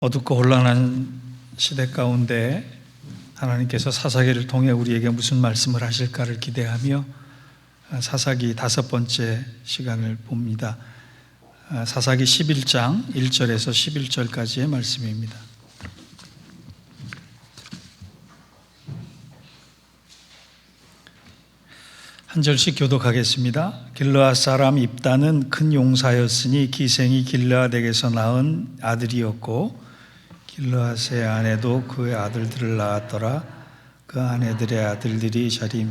어둡고 혼란한 시대 가운데 하나님께서 사사기를 통해 우리에게 무슨 말씀을 하실까를 기대하며 사사기 다섯 번째 시간을 봅니다. 사사기 11장 1절에서 11절까지의 말씀입니다. 한 절씩 교독하겠습니다. 길르앗 사람 입다는 큰 용사였으니 기생이 길르앗에게서 낳은 아들이었고 길르앗의 아내도 그의 아들들을 낳았더라. 그 아내들의 아들들이 자리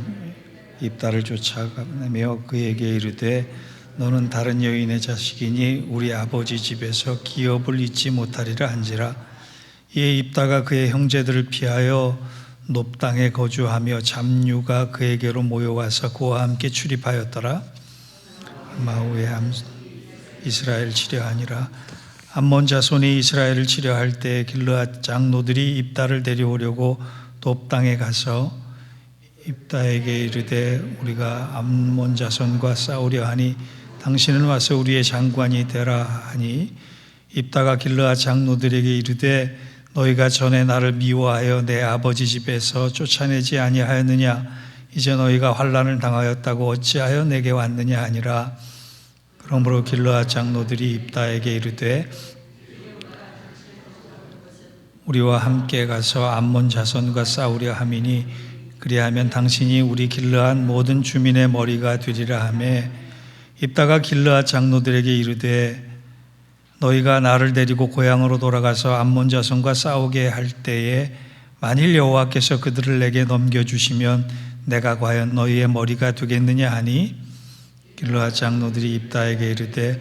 입다를 쫓아가며 그에게 이르되 너는 다른 여인의 자식이니 우리 아버지 집에서 기업을 잊지 못하리라 한지라. 이에 입다가 그의 형제들을 피하여 높땅에 거주하며 잡류가 그에게로 모여와서 그와 함께 출입하였더라. 마후에 이스라엘 치려하니라 암몬 자손이 이스라엘을 치려할 때 길르앗 장로들이 입다를 데려오려고 돕땅에 가서 입다에게 이르되 우리가 암몬 자손과 싸우려 하니 당신은 와서 우리의 장관이 되라 하니 입다가 길르앗 장로들에게 이르되 너희가 전에 나를 미워하여 내 아버지 집에서 쫓아내지 아니하였느냐? 이제 너희가 환란을 당하였다고 어찌하여 내게 왔느냐 하니라 그러므로 길르앗 장로들이 입다에게 이르되 우리와 함께 가서 암몬 자손과 싸우려 함이니 그리하면 당신이 우리 길르앗 모든 주민의 머리가 되리라 하매 입다가 길르앗 장로들에게 이르되 너희가 나를 데리고 고향으로 돌아가서 암몬 자손과 싸우게 할 때에 만일 여호와께서 그들을 내게 넘겨 주시면 내가 과연 너희의 머리가 되겠느냐 하니 길르앗 장로들이 입다에게 이르되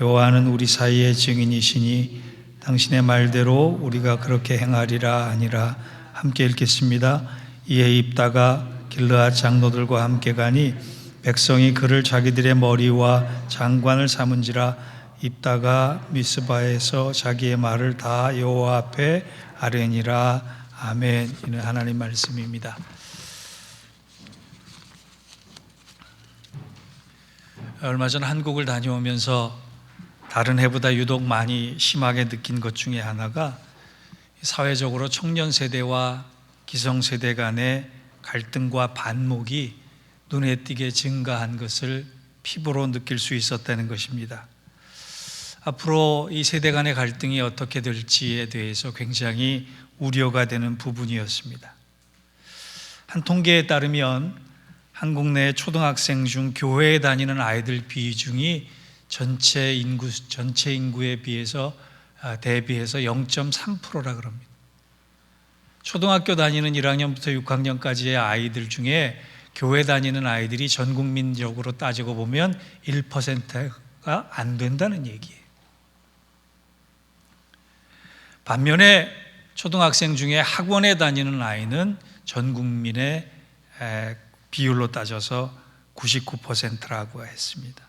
여호와는 우리 사이의 증인이시니 당신의 말대로 우리가 그렇게 행하리라 아니라 함께 읽겠습니다. 이에 입다가 길르앗 장로들과 함께 가니 백성이 그를 자기들의 머리와 장관을 삼은지라 입다가 미스바에서 자기의 말을 다 여호와 앞에 아뢰니라 아멘. 이는 하나님 말씀입니다. 얼마 전 한국을 다녀오면서 다른 해보다 유독 많이 심하게 느낀 것 중에 하나가 사회적으로 청년 세대와 기성 세대 간의 갈등과 반목이 눈에 띄게 증가한 것을 피부로 느낄 수 있었다는 것입니다. 앞으로 이 세대 간의 갈등이 어떻게 될지에 대해서 굉장히 우려가 되는 부분이었습니다. 한 통계에 따르면 한국 내 초등학생 중 교회에 다니는 아이들 비중이 전체 인구 전체 인구에 비해서 대비해서 0.3%라 그럽니다. 초등학교 다니는 1학년부터 6학년까지의 아이들 중에 교회 다니는 아이들이 전 국민적으로 따지고 보면 1%가 안 된다는 얘기예요. 반면에 초등학생 중에 학원에 다니는 아이는 전 국민의 비율로 따져서 99%라고 했습니다.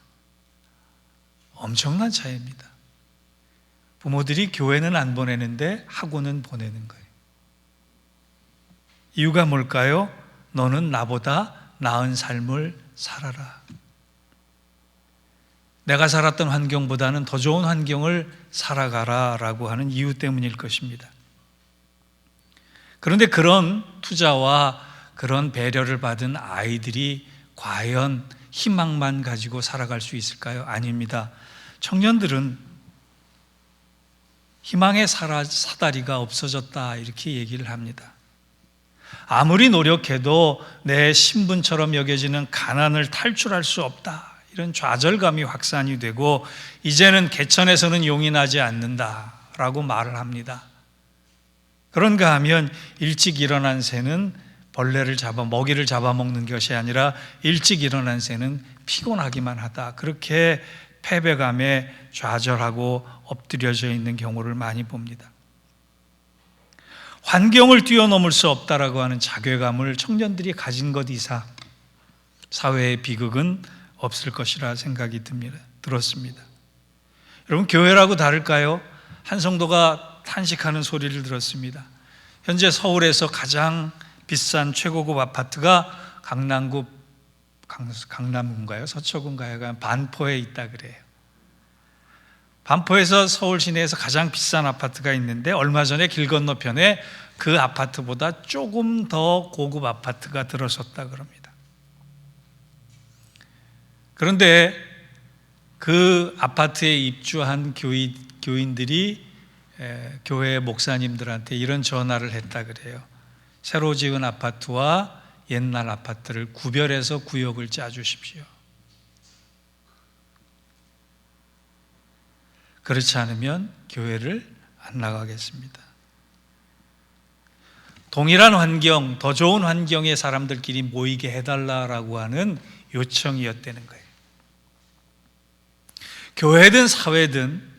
엄청난 차이입니다. 부모들이 교회는 안 보내는데 학원은 보내는 거예요. 이유가 뭘까요? 너는 나보다 나은 삶을 살아라. 내가 살았던 환경보다는 더 좋은 환경을 살아가라 라고 하는 이유 때문일 것입니다. 그런데 그런 투자와 그런 배려를 받은 아이들이 과연 희망만 가지고 살아갈 수 있을까요? 아닙니다. 청년들은 희망의 사다리가 없어졌다 이렇게 얘기를 합니다. 아무리 노력해도 내 신분처럼 여겨지는 가난을 탈출할 수 없다. 이런 좌절감이 확산이 되고 이제는 개천에서는 용이 나지 않는다라고 말을 합니다. 그런가 하면 일찍 일어난 새는 벌레를 잡아 먹이를 잡아먹는 것이 아니라 일찍 일어난 새는 피곤하기만 하다. 그렇게 패배감에 좌절하고 엎드려져 있는 경우를 많이 봅니다. 환경을 뛰어넘을 수 없다라고 하는 자괴감을 청년들이 가진 것 이상 사회의 비극은 없을 것이라 생각이 듭니다. 들었습니다. 여러분 교회라고 다를까요? 한 성도가 탄식하는 소리를 들었습니다. 현재 서울에서 가장 비싼 최고급 아파트가 강남구 강남군가요? 서초군가요? 반포에 있다 그래요. 반포에서 서울 시내에서 가장 비싼 아파트가 있는데 얼마 전에 길 건너편에 그 아파트보다 조금 더 고급 아파트가 들어섰다 그럽니다. 그런데 그 아파트에 입주한 교인, 교인들이 에, 교회 목사님들한테 이런 전화를 했다 그래요. 새로 지은 아파트와 옛날 아파트를 구별해서 구역을 짜주십시오. 그렇지 않으면 교회를 안 나가겠습니다. 동일한 환경, 더 좋은 환경의 사람들끼리 모이게 해달라라고 하는 요청이었다는 거예요. 교회든 사회든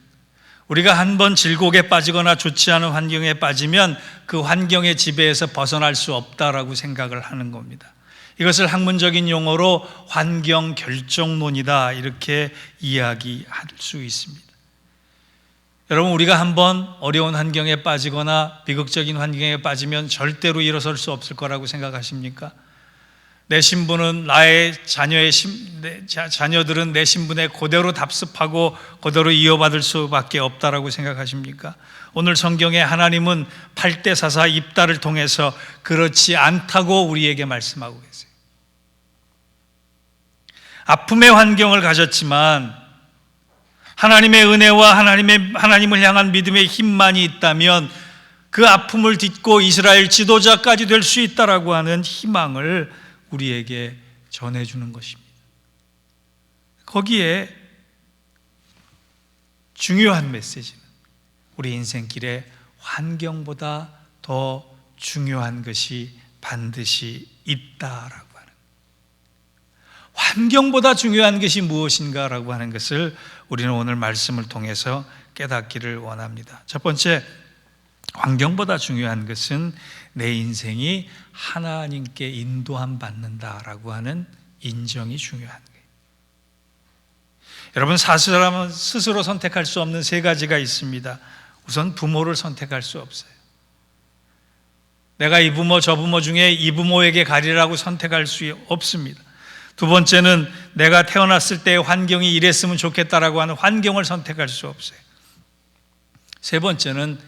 우리가 한 번 질곡에 빠지거나 좋지 않은 환경에 빠지면 그 환경의 지배에서 벗어날 수 없다라고 생각을 하는 겁니다. 이것을 학문적인 용어로 환경 결정론이다 이렇게 이야기할 수 있습니다. 여러분 우리가 한번 어려운 환경에 빠지거나 비극적인 환경에 빠지면 절대로 일어설 수 없을 거라고 생각하십니까? 내 신분은 나의 자녀의 신, 내, 자, 자녀들은 내 신분에 그대로 답습하고 그대로 이어받을 수밖에 없다라고 생각하십니까? 오늘 성경에 하나님은 8대 사사 입다를 통해서 그렇지 않다고 우리에게 말씀하고 계세요. 아픔의 환경을 가졌지만 하나님의 은혜와 하나님의 하나님을 향한 믿음의 힘만이 있다면 그 아픔을 딛고 이스라엘 지도자까지 될 수 있다라고 하는 희망을 우리에게 전해주는 것입니다. 거기에 중요한 메시지는 우리 인생길에 환경보다 더 중요한 것이 반드시 있다라고 하는 환경보다 중요한 것이 무엇인가라고 하는 것을 우리는 오늘 말씀을 통해서 깨닫기를 원합니다. 첫 번째 환경보다 중요한 것은 내 인생이 하나님께 인도함 받는다라고 하는 인정이 중요한 거예요. 여러분 사람은 스스로 선택할 수 없는 세 가지가 있습니다. 우선 부모를 선택할 수 없어요. 내가 이 부모 저 부모 중에 이 부모에게 가리라고 선택할 수 없습니다. 두 번째는 내가 태어났을 때 환경이 이랬으면 좋겠다라고 하는 환경을 선택할 수 없어요. 세 번째는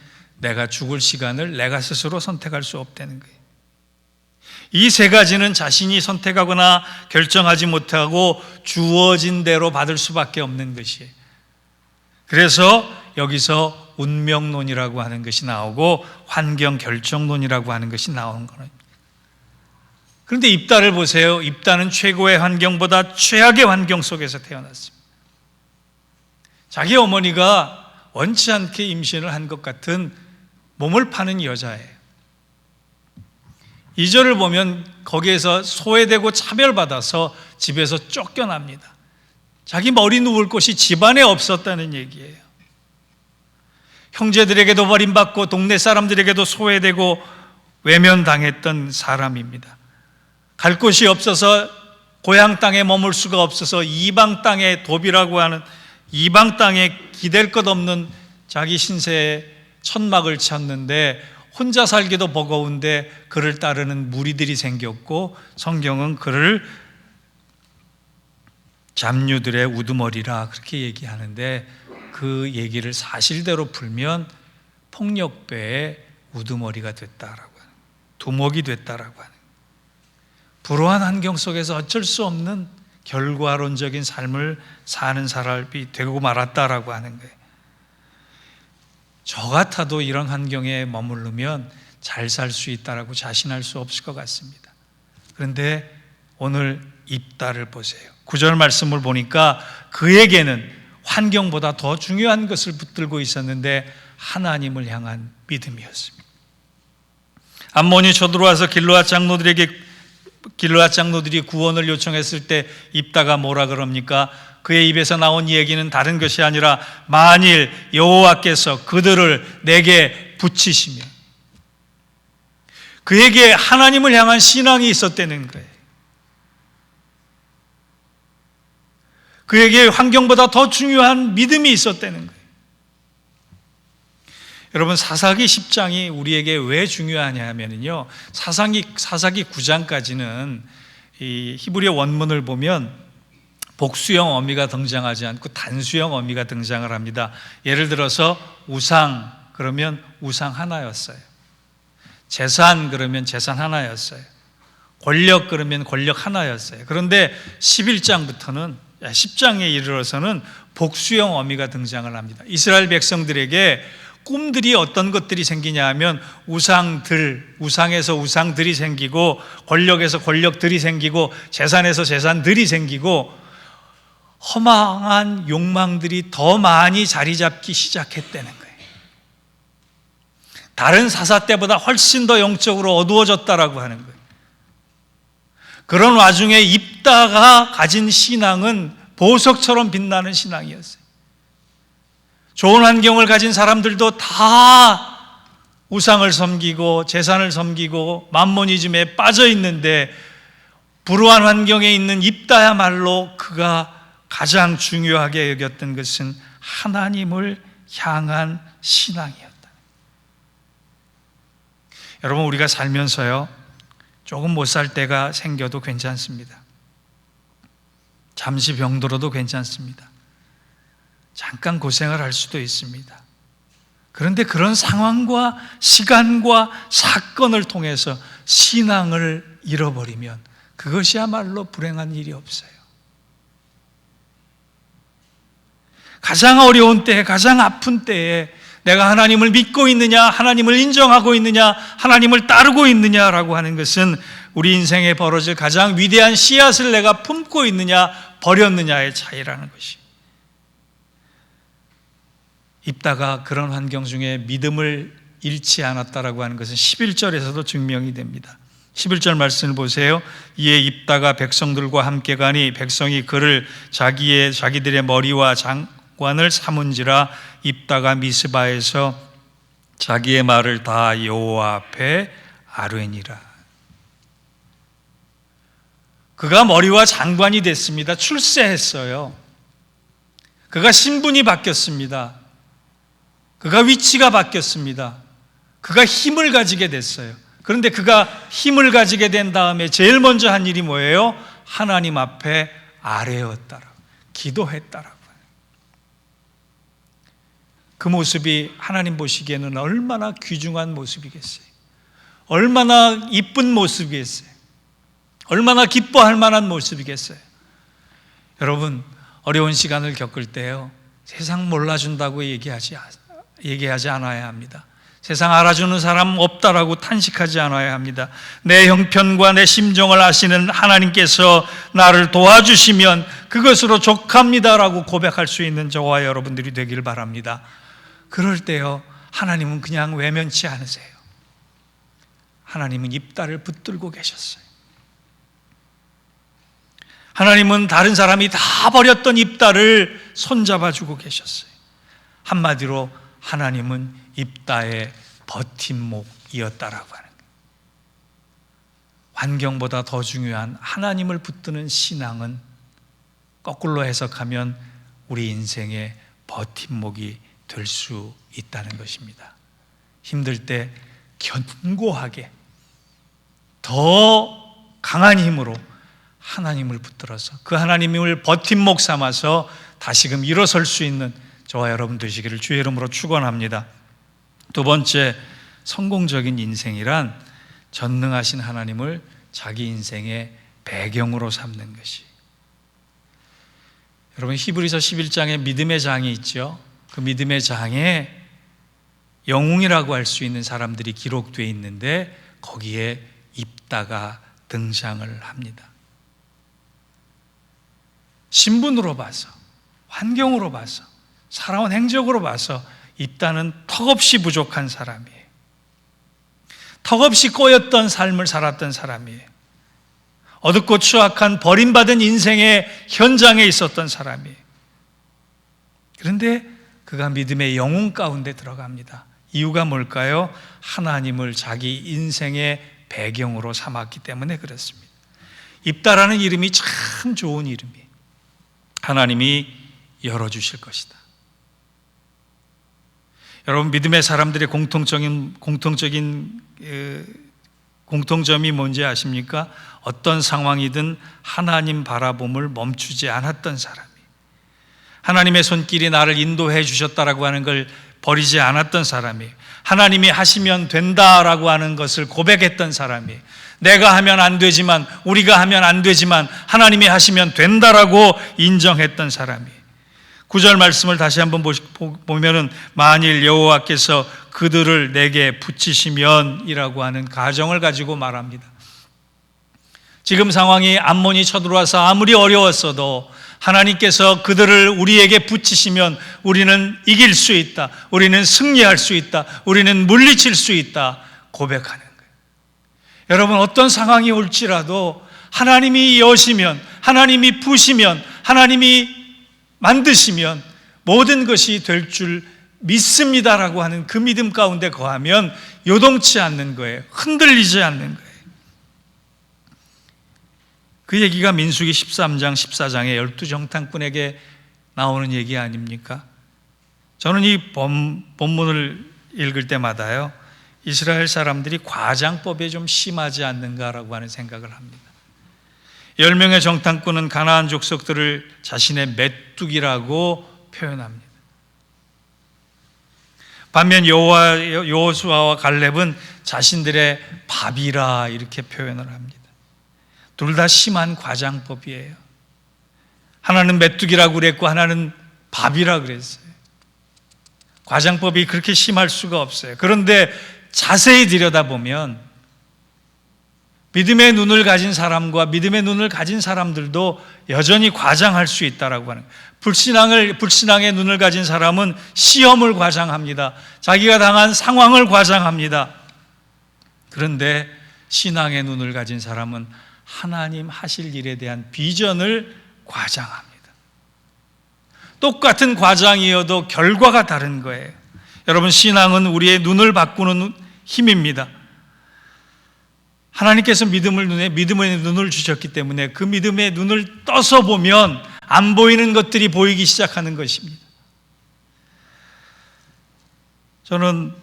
내가 죽을 시간을 내가 스스로 선택할 수 없다는 거예요. 이 세 가지는 자신이 선택하거나 결정하지 못하고 주어진 대로 받을 수밖에 없는 것이에요. 그래서 여기서 운명론이라고 하는 것이 나오고 환경 결정론이라고 하는 것이 나오는 거예요. 그런데 입다를 보세요. 입다는 최고의 환경보다 최악의 환경 속에서 태어났습니다. 자기 어머니가 원치 않게 임신을 한 것 같은 몸을 파는 여자예요. 이절을 보면 거기에서 소외되고 차별받아서 집에서 쫓겨납니다. 자기 머리 누울 곳이 집안에 없었다는 얘기예요. 형제들에게도 버림받고 동네 사람들에게도 소외되고 외면당했던 사람입니다. 갈 곳이 없어서 고향 땅에 머물 수가 없어서 이방 땅에 도비라고 하는 이방 땅에 기댈 것 없는 자기 신세에 천막을 찾는데 혼자 살기도 버거운데 그를 따르는 무리들이 생겼고 성경은 그를 잡류들의 우두머리라 그렇게 얘기하는데 그 얘기를 사실대로 풀면 폭력배의 우두머리가 됐다라고 하는 두목이 됐다라고 하는 불우한 환경 속에서 어쩔 수 없는 결과론적인 삶을 사는 사람이 되고 말았다라고 하는 거예요. 저 같아도 이런 환경에 머무르면 잘 살 수 있다라고 자신할 수 없을 것 같습니다. 그런데 오늘 입다를 보세요. 구절 말씀을 보니까 그에게는 환경보다 더 중요한 것을 붙들고 있었는데 하나님을 향한 믿음이었습니다. 암몬이 쳐들어와서 길로아 장로들에게 길로아 장로들이 구원을 요청했을 때 입다가 뭐라 그럽니까? 그의 입에서 나온 얘기는 다른 것이 아니라 만일 여호와께서 그들을 내게 붙이시면 그에게 하나님을 향한 신앙이 있었다는 거예요. 그에게 환경보다 더 중요한 믿음이 있었다는 거예요. 여러분 사사기 10장이 우리에게 왜 중요하냐 하면요. 사사기 사사기 9장까지는 이 히브리 원문을 보면 복수형 어미가 등장하지 않고 단수형 어미가 등장을 합니다. 예를 들어서 우상 그러면 우상 하나였어요. 재산 그러면 재산 하나였어요. 권력 그러면 권력 하나였어요. 그런데 11장부터는 10장에 이르러서는 복수형 어미가 등장을 합니다. 이스라엘 백성들에게 꿈들이 어떤 것들이 생기냐 하면 우상들, 우상에서 우상들이 생기고 권력에서 권력들이 생기고 재산에서 재산들이 생기고 허망한 욕망들이 더 많이 자리 잡기 시작했다는 거예요. 다른 사사 때보다 훨씬 더 영적으로 어두워졌다라고 하는 거예요. 그런 와중에 입다가 가진 신앙은 보석처럼 빛나는 신앙이었어요. 좋은 환경을 가진 사람들도 다 우상을 섬기고 재산을 섬기고 만모니즘에 빠져 있는데 불우한 환경에 있는 입다야말로 그가 가장 중요하게 여겼던 것은 하나님을 향한 신앙이었다. 여러분 우리가 살면서요 조금 못 살 때가 생겨도 괜찮습니다. 잠시 병들어도 괜찮습니다. 잠깐 고생을 할 수도 있습니다. 그런데 그런 상황과 시간과 사건을 통해서 신앙을 잃어버리면 그것이야말로 불행한 일이 없어요. 가장 어려운 때에, 가장 아픈 때에 내가 하나님을 믿고 있느냐, 하나님을 인정하고 있느냐, 하나님을 따르고 있느냐라고 하는 것은 우리 인생에 벌어질 가장 위대한 씨앗을 내가 품고 있느냐, 버렸느냐의 차이라는 것이. 입다가 그런 환경 중에 믿음을 잃지 않았다라고 하는 것은 11절에서도 증명이 됩니다. 11절 말씀을 보세요. 이에 입다가 백성들과 함께 가니 백성이 그를 자기의 자기들의 머리와 장 관을 삼은지라 입다가 미스바에서 자기의 말을 다 여호와 앞에 아뢰니라. 그가 머리와 장관이 됐습니다. 출세했어요. 그가 신분이 바뀌었습니다. 그가 위치가 바뀌었습니다. 그가 힘을 가지게 됐어요. 그런데 그가 힘을 가지게 된 다음에 제일 먼저 한 일이 뭐예요? 하나님 앞에 아뢰었다라. 기도했다라고. 그 모습이 하나님 보시기에는 얼마나 귀중한 모습이겠어요. 얼마나 이쁜 모습이겠어요. 얼마나 기뻐할 만한 모습이겠어요. 여러분, 어려운 시간을 겪을 때요. 세상 몰라준다고 얘기하지, 얘기하지 않아야 합니다. 세상 알아주는 사람 없다라고 탄식하지 않아야 합니다. 내 형편과 내 심정을 아시는 하나님께서 나를 도와주시면 그것으로 족합니다라고 고백할 수 있는 저와 여러분들이 되길 바랍니다. 그럴 때요, 하나님은 그냥 외면치 않으세요. 하나님은 입다를 붙들고 계셨어요. 하나님은 다른 사람이 다 버렸던 입다를 손잡아 주고 계셨어요. 한마디로 하나님은 입다의 버팀목이었다라고 하는. 환경보다 더 중요한 하나님을 붙드는 신앙은 거꾸로 해석하면 우리 인생의 버팀목이 될 수 있다는 것입니다. 힘들 때 견고하게 더 강한 힘으로 하나님을 붙들어서 그 하나님을 버팀목 삼아서 다시금 일어설 수 있는 저와 여러분 되시기를 주의 이름으로 축원합니다. 두 번째 성공적인 인생이란 전능하신 하나님을 자기 인생의 배경으로 삼는 것이. 여러분 히브리서 11장에 믿음의 장이 있죠. 그 믿음의 장에 영웅이라고 할 수 있는 사람들이 기록되어 있는데 거기에 입다가 등장을 합니다. 신분으로 봐서, 환경으로 봐서, 살아온 행적으로 봐서 입다는 턱없이 부족한 사람이에요. 턱없이 꼬였던 삶을 살았던 사람이에요. 어둡고 추악한 버림받은 인생의 현장에 있었던 사람이에요. 그런데 그가 믿음의 영웅 가운데 들어갑니다. 이유가 뭘까요? 하나님을 자기 인생의 배경으로 삼았기 때문에 그렇습니다. 입다라는 이름이 참 좋은 이름이에요. 하나님이 열어주실 것이다. 여러분 믿음의 사람들의 공통적인 공통적인 공통점이 뭔지 아십니까? 어떤 상황이든 하나님 바라봄을 멈추지 않았던 사람이. 하나님의 손길이 나를 인도해 주셨다라고 하는 걸 버리지 않았던 사람이. 하나님이 하시면 된다라고 하는 것을 고백했던 사람이. 내가 하면 안 되지만, 우리가 하면 안 되지만, 하나님이 하시면 된다라고 인정했던 사람이. 구절 말씀을 다시 한번 보면은 만일 여호와께서 그들을 내게 붙이시면이라고 하는 가정을 가지고 말합니다. 지금 상황이 암몬이 쳐들어와서 아무리 어려웠어도 하나님께서 그들을 우리에게 붙이시면 우리는 이길 수 있다. 우리는 승리할 수 있다. 우리는 물리칠 수 있다. 고백하는 거예요. 여러분 어떤 상황이 올지라도 하나님이 여시면 하나님이 부시면 하나님이 만드시면 모든 것이 될 줄 믿습니다라고 하는 그 믿음 가운데 거하면 요동치 않는 거예요. 흔들리지 않는 거예요. 그 얘기가 민수기 13장 14장의 열두 정탐꾼에게 나오는 얘기 아닙니까? 저는 이 본, 본문을 읽을 때마다요. 이스라엘 사람들이 과장법에 좀 심하지 않는가라고 하는 생각을 합니다. 10명의 정탐꾼은 가나안 족속들을 자신의 메뚜기라고 표현합니다. 반면 여호와 여호수아와 갈렙은 자신들의 밥이라 이렇게 표현을 합니다. 둘 다 심한 과장법이에요. 하나는 메뚜기라고 그랬고 하나는 밥이라 그랬어요. 과장법이 그렇게 심할 수가 없어요. 그런데 자세히 들여다보면 믿음의 눈을 가진 사람과 믿음의 눈을 가진 사람들도 여전히 과장할 수 있다라고 하는 불신앙을 불신앙의 눈을 가진 사람은 시험을 과장합니다. 자기가 당한 상황을 과장합니다. 그런데 신앙의 눈을 가진 사람은 하나님 하실 일에 대한 비전을 과장합니다. 똑같은 과장이어도 결과가 다른 거예요. 여러분 신앙은 우리의 눈을 바꾸는 힘입니다. 하나님께서 믿음을 눈에 믿음의 눈을 주셨기 때문에 그 믿음의 눈을 떠서 보면 안 보이는 것들이 보이기 시작하는 것입니다. 저는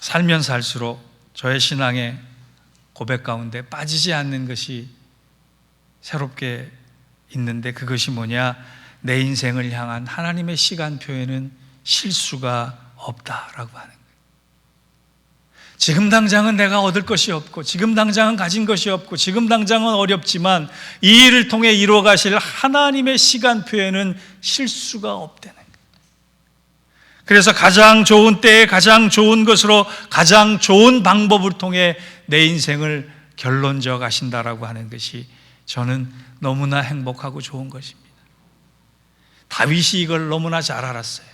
살면 살수록 저의 신앙의 고백 가운데 빠지지 않는 것이 새롭게 있는데 그것이 뭐냐? 내 인생을 향한 하나님의 시간표에는 실수가 없다라고 하는 거예요. 지금 당장은 내가 얻을 것이 없고, 지금 당장은 가진 것이 없고, 지금 당장은 어렵지만 이 일을 통해 이루어 가실 하나님의 시간표에는 실수가 없다는. 그래서 가장 좋은 때에 가장 좋은 것으로 가장 좋은 방법을 통해 내 인생을 결론져 가신다라고 하는 것이 저는 너무나 행복하고 좋은 것입니다. 다윗이 이걸 너무나 잘 알았어요.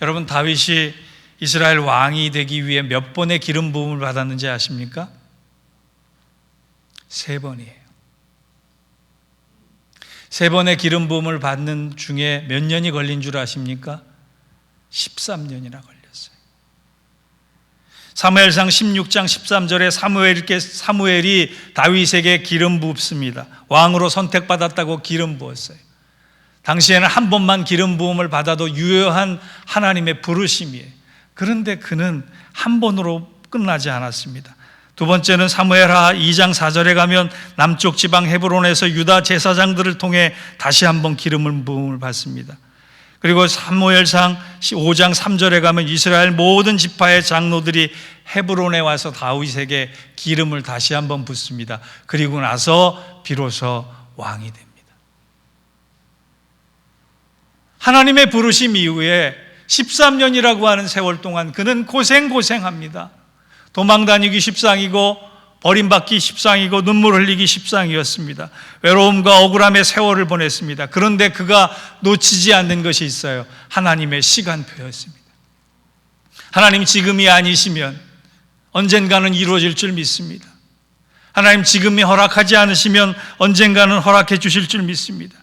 여러분 다윗이 이스라엘 왕이 되기 위해 몇 번의 기름 부음을 받았는지 아십니까? 세 번이에요. 세 번의 기름 부음을 받는 중에 몇 년이 걸린 줄 아십니까? 13년이나 걸렸어요. 사무엘상 16장 13절에 사무엘께 사무엘이 다윗에게 기름 부습니다. 왕으로 선택받았다고 기름 부었어요. 당시에는 한 번만 기름 부음을 받아도 유효한 하나님의 부르심이에요. 그런데 그는 한 번으로 끝나지 않았습니다. 두 번째는 사무엘하 2장 4절에 가면 남쪽 지방 헤브론에서 유다 제사장들을 통해 다시 한번 기름을 부음을 받습니다. 그리고 사무엘상 5장 3절에 가면 이스라엘 모든 지파의 장로들이 헤브론에 와서 다윗에게 기름을 다시 한번 붓습니다. 그리고 나서 비로소 왕이 됩니다. 하나님의 부르심 이후에 13년이라고 하는 세월 동안 그는 고생고생합니다. 도망 다니기 십상이고 버림받기 십상이고 눈물 흘리기 십상이었습니다. 외로움과 억울함의 세월을 보냈습니다. 그런데 그가 놓치지 않는 것이 있어요. 하나님의 시간표였습니다. 하나님 지금이 아니시면 언젠가는 이루어질 줄 믿습니다. 하나님 지금이 허락하지 않으시면 언젠가는 허락해 주실 줄 믿습니다.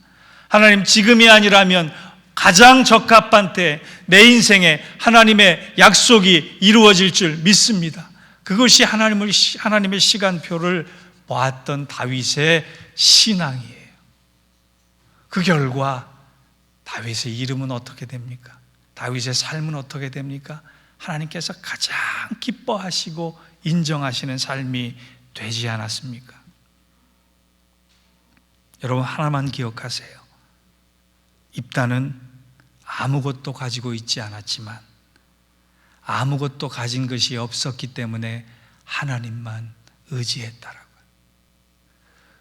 하나님 지금이 아니라면 가장 적합한 때 내 인생에 하나님의 약속이 이루어질 줄 믿습니다. 그것이 하나님을, 하나님의 시간표를 보았던 다윗의 신앙이에요. 그 결과 다윗의 이름은 어떻게 됩니까? 다윗의 삶은 어떻게 됩니까? 하나님께서 가장 기뻐하시고 인정하시는 삶이 되지 않았습니까? 여러분 하나만 기억하세요. 입다는 아무것도 가지고 있지 않았지만 아무것도 가진 것이 없었기 때문에 하나님만 의지했다라고요.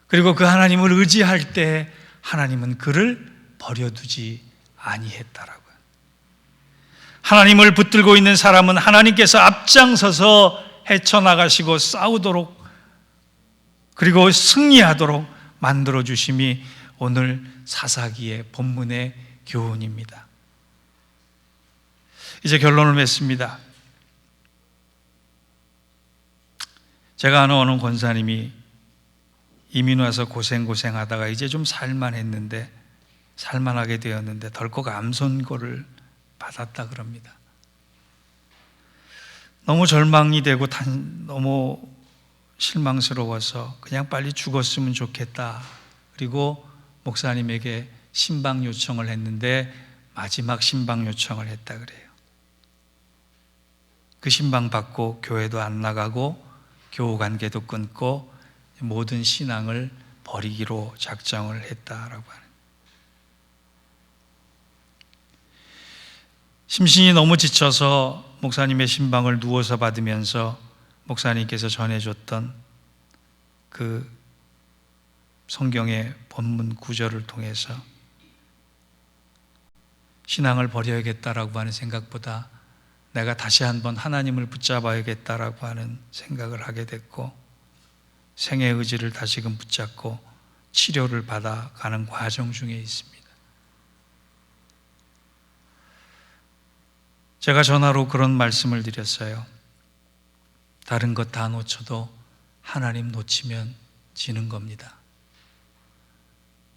그리고 그 하나님을 의지할 때 하나님은 그를 버려두지 아니했다라고요. 하나님을 붙들고 있는 사람은 하나님께서 앞장서서 헤쳐나가시고 싸우도록 그리고 승리하도록 만들어 주심이 오늘 사사기의 본문의 교훈입니다. 이제 결론을 맺습니다. 제가 아는 어느 권사님이 이민 와서 고생고생 하다가 이제 좀 살만 했는데 살만하게 되었는데 덜컥 암 선고를 받았다 그럽니다. 너무 절망이 되고 단, 너무 실망스러워서 그냥 빨리 죽었으면 좋겠다. 그리고 목사님에게 신방 요청을 했는데 마지막 신방 요청을 했다 그래요. 그 신방 받고 교회도 안 나가고 교우 관계도 끊고 모든 신앙을 버리기로 작정을 했다라고 하는. 심신이 너무 지쳐서 목사님의 신방을 누워서 받으면서 목사님께서 전해줬던 그 성경의 본문 구절을 통해서 신앙을 버려야겠다라고 하는 생각보다 내가 다시 한번 하나님을 붙잡아야겠다라고 하는 생각을 하게 됐고 생의 의지를 다시금 붙잡고 치료를 받아가는 과정 중에 있습니다. 제가 전화로 그런 말씀을 드렸어요. 다른 것 다 놓쳐도 하나님 놓치면 지는 겁니다.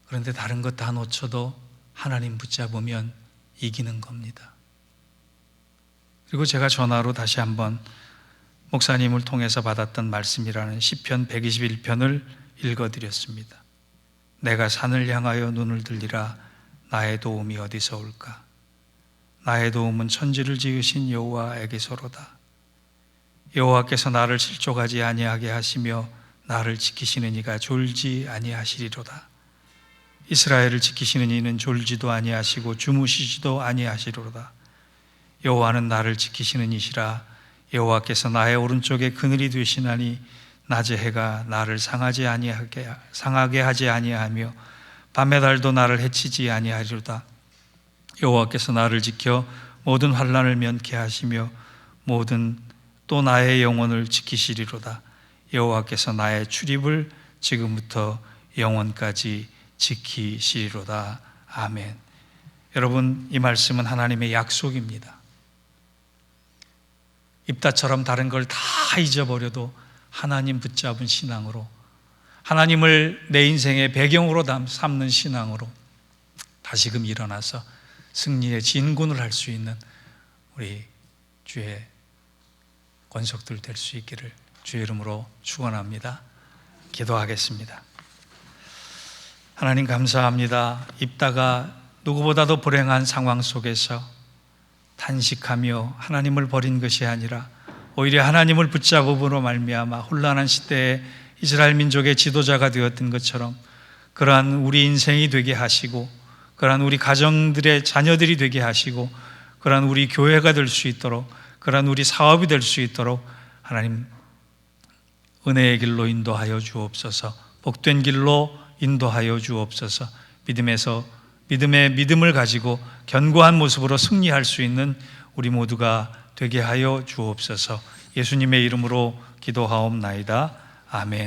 그런데 다른 것 다 놓쳐도 하나님 붙잡으면 이기는 겁니다. 그리고 제가 전화로 다시 한번 목사님을 통해서 받았던 말씀이라는 시편 121편을 읽어 드렸습니다. 내가 산을 향하여 눈을 들리라 나의 도움이 어디서 올까? 나의 도움은 천지를 지으신 여호와에게서로다. 여호와께서 나를 실족하지 아니하게 하시며 나를 지키시는 이가 졸지 아니하시리로다. 이스라엘을 지키시는 이는 졸지도 아니하시고 주무시지도 아니하시리로다. 여호와는 나를 지키시는 이시라 여호와께서 나의 오른쪽에 그늘이 되시나니 낮의 해가 나를 상하지 아니하게 상하게 하지 아니하며 밤의 달도 나를 해치지 아니하리로다. 여호와께서 나를 지켜 모든 환란을 면케 하시며 모든 또 나의 영혼을 지키시리로다. 여호와께서 나의 출입을 지금부터 영원까지 지키시리로다. 아멘. 여러분, 이 말씀은 하나님의 약속입니다. 입다처럼 다른 걸 다 잊어버려도 하나님 붙잡은 신앙으로 하나님을 내 인생의 배경으로 삼는 신앙으로 다시금 일어나서 승리의 진군을 할 수 있는 우리 주의 권속들 될 수 있기를 주의 이름으로 축원합니다. 기도하겠습니다. 하나님 감사합니다. 입다가 누구보다도 불행한 상황 속에서 탄식하며 하나님을 버린 것이 아니라 오히려 하나님을 붙잡음으로 말미암아 혼란한 시대에 이스라엘 민족의 지도자가 되었던 것처럼 그러한 우리 인생이 되게 하시고 그러한 우리 가정들의 자녀들이 되게 하시고 그러한 우리 교회가 될 수 있도록 그러한 우리 사업이 될 수 있도록 하나님 은혜의 길로 인도하여 주옵소서 복된 길로 인도하여 주옵소서. 믿음에서 믿음의 믿음을 가지고 견고한 모습으로 승리할 수 있는 우리 모두가 되게 하여 주옵소서 예수님의 이름으로 기도하옵나이다. 아멘.